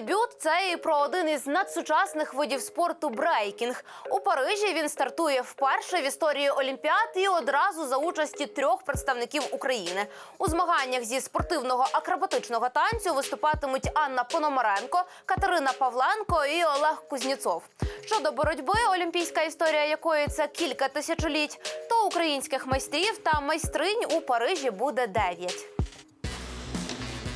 дебют це і про один із надсучасних видів спорту брейкінг. У Парижі він стартує вперше в історії Олімпіад і одразу за участі трьох представників України. У змаганнях зі спортивного акробатичного танцю виступатимуть Анна Пономаренко, Катерина Павленко і Олег Кузнєцов. Щодо боротьби, олімпійська історія якої це кілька тисячоліть, то українських майстрів та майстринь у Парижі буде дев'ять.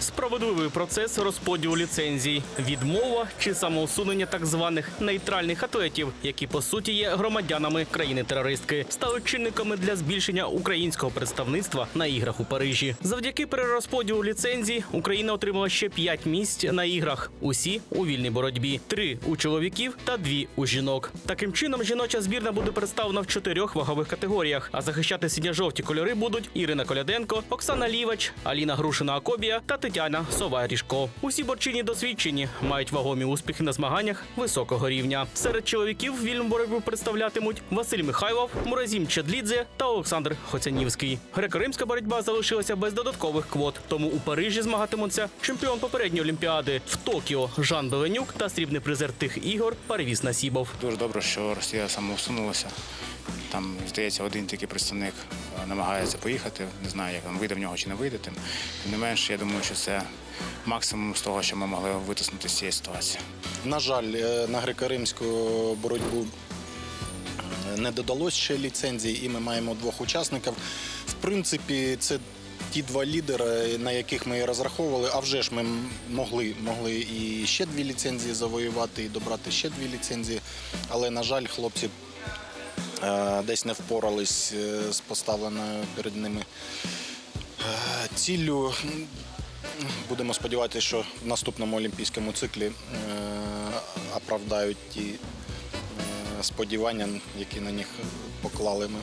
Справедливий процес розподілу ліцензій, відмова чи самоусунення так званих нейтральних атлетів, які по суті є громадянами країни-терористки, стали чинниками для збільшення українського представництва на іграх у Парижі. Завдяки перерозподілу ліцензій Україна отримала ще п'ять місць на іграх. Усі у вільній боротьбі: три у чоловіків та дві у жінок. Таким чином, жіноча збірна буде представлена в чотирьох вагових категоріях. А захищати синьо-жовті кольори будуть Ірина Коляденко, Оксана Лівач, Аліна Грушина Акобія та Тетяна Сова Ріжко. Усі борчині досвідчені, мають вагомі успіхи на змаганнях високого рівня. Серед чоловіків вільну боротьбу представлятимуть Василь Михайлов, Муразім Чедлідзе та Олександр Хоцянівський. Греко-римська боротьба залишилася без додаткових квот, тому у Парижі змагатимуться чемпіон попередньої олімпіади в Токіо Жан Беленюк та срібний призер тих ігор Парвіз Насібов. Дуже добре, що Росія самоусунулася. Там, здається, один тільки представник е, намагається поїхати. Не знаю, як там вийде в нього чи не вийде. Тим не менше, я думаю, що це максимум з того, що ми могли витиснути з цієї ситуації. На жаль, е, на греко-римську боротьбу е, не додалось ще ліцензій, і ми маємо двох учасників. В принципі, це ті два лідери, на яких ми розраховували. А вже ж ми могли, могли і ще дві ліцензії завоювати, і добрати ще дві ліцензії. Але, на жаль, хлопці десь не впорались е, з поставленою перед ними е, ціллю. Будемо сподіватися, що в наступному олімпійському циклі е, оправдають ті е, сподівання, які на них поклали ми.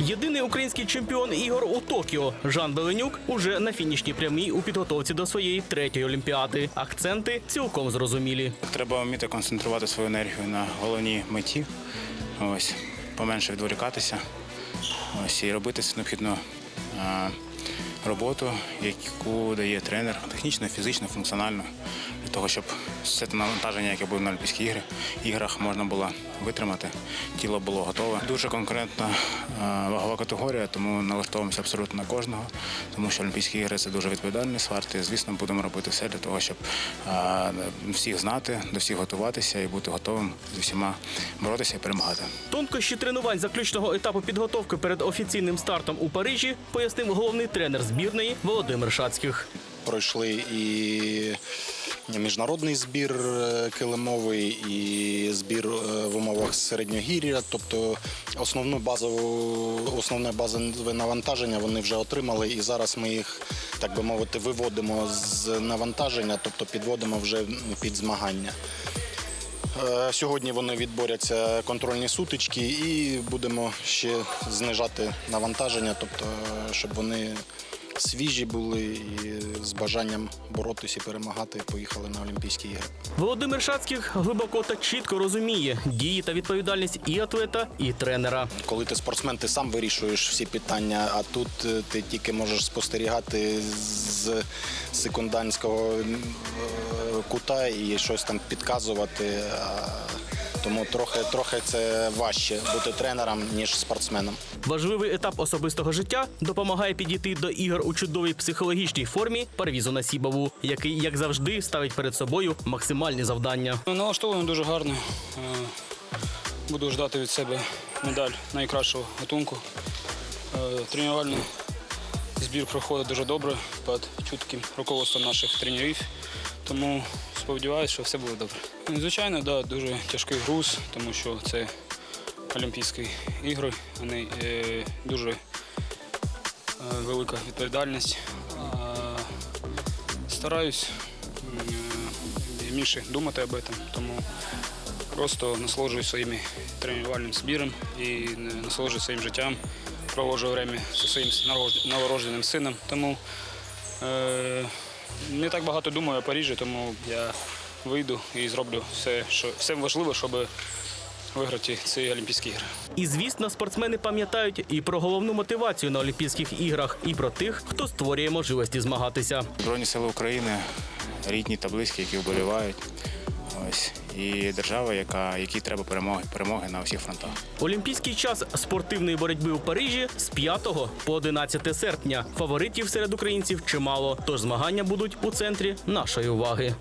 Єдиний український чемпіон ігор у Токіо Жан Беленюк уже на фінішній прямій у підготовці до своєї третьої олімпіади. Акценти цілком зрозумілі. Треба вміти концентрувати свою енергію на головній меті. Ось, поменше відволікатися. Ось, і робити необхідну е, роботу, яку дає тренер, технічно, фізично, функціонально, для того, щоб все те навантаження, яке буде на Олімпійських іграх, іграх, можна було витримати, тіло було готове. Дуже конкурентна е, вагова категорія, тому налаштовуємося абсолютно на кожного, тому що Олімпійські ігри це дуже відповідальний сварт. І, звісно, будемо робити все для того, щоб е, всіх знати, до всіх готуватися і бути готовим з усіма боротися і перемагати. Тонкощі тренувань заключного етапу підготовки перед офіційним стартом у Парижі пояснив головний тренер збірної Володимир Шацьких. Пройшли і міжнародний збір е, килимовий, і збір е, в умовах середньогір'я. Тобто основну базову, основне базове навантаження вони вже отримали, і зараз ми їх, так би мовити, виводимо з навантаження, тобто підводимо вже під змагання. Е, Сьогодні вони відборяться контрольні сутички і будемо ще знижати навантаження, тобто, щоб вони свіжі були і з бажанням боротися і перемагати, поїхали на Олімпійські ігри. Володимир Шацьких глибоко та чітко розуміє дії та відповідальність і атлета, і тренера. Коли ти спортсмен, ти сам вирішуєш всі питання, а тут е, ти тільки можеш спостерігати з секундантського е, кута і щось там підказувати. Тому трохи, трохи це важче бути тренером, ніж спортсменом. Важливий етап особистого життя допомагає підійти до ігор у чудовій психологічній формі Парвізу Насібову, який, як завжди, ставить перед собою максимальні завдання. Налаштований дуже гарно. Е, Буду ждати від себе медаль найкращого готунку. Е, Тренувальний збір проходить дуже добре під чутким руководством наших тренерів. Тому сподіваюся, що все буде добре. Звичайно, да, дуже тяжкий груз, тому що це Олімпійські ігри. Вони е, дуже е, велика відповідальність. А, стараюсь е, більше думати об этом, тому просто насолоджуюсь своїм тренувальним збіром і е, насолоджуюсь своїм життям. Проводжу время зі своїм новорожденим сином. Тому е, не так багато думаю о Парижі, тому я вийду і зроблю все, що все важливе, щоб виграти ці Олімпійські ігри. І звісно, спортсмени пам'ятають і про головну мотивацію на Олімпійських іграх, і про тих, хто створює можливості змагатися. Збройні сили України рідні та близькі, які вболівають. Ось і держава, яка якій треба перемоги, перемоги на усіх фронтах. Олімпійський час спортивної боротьби у Парижі з 5 по 11 серпня. Фаворитів серед українців чимало, тож змагання будуть у центрі нашої уваги.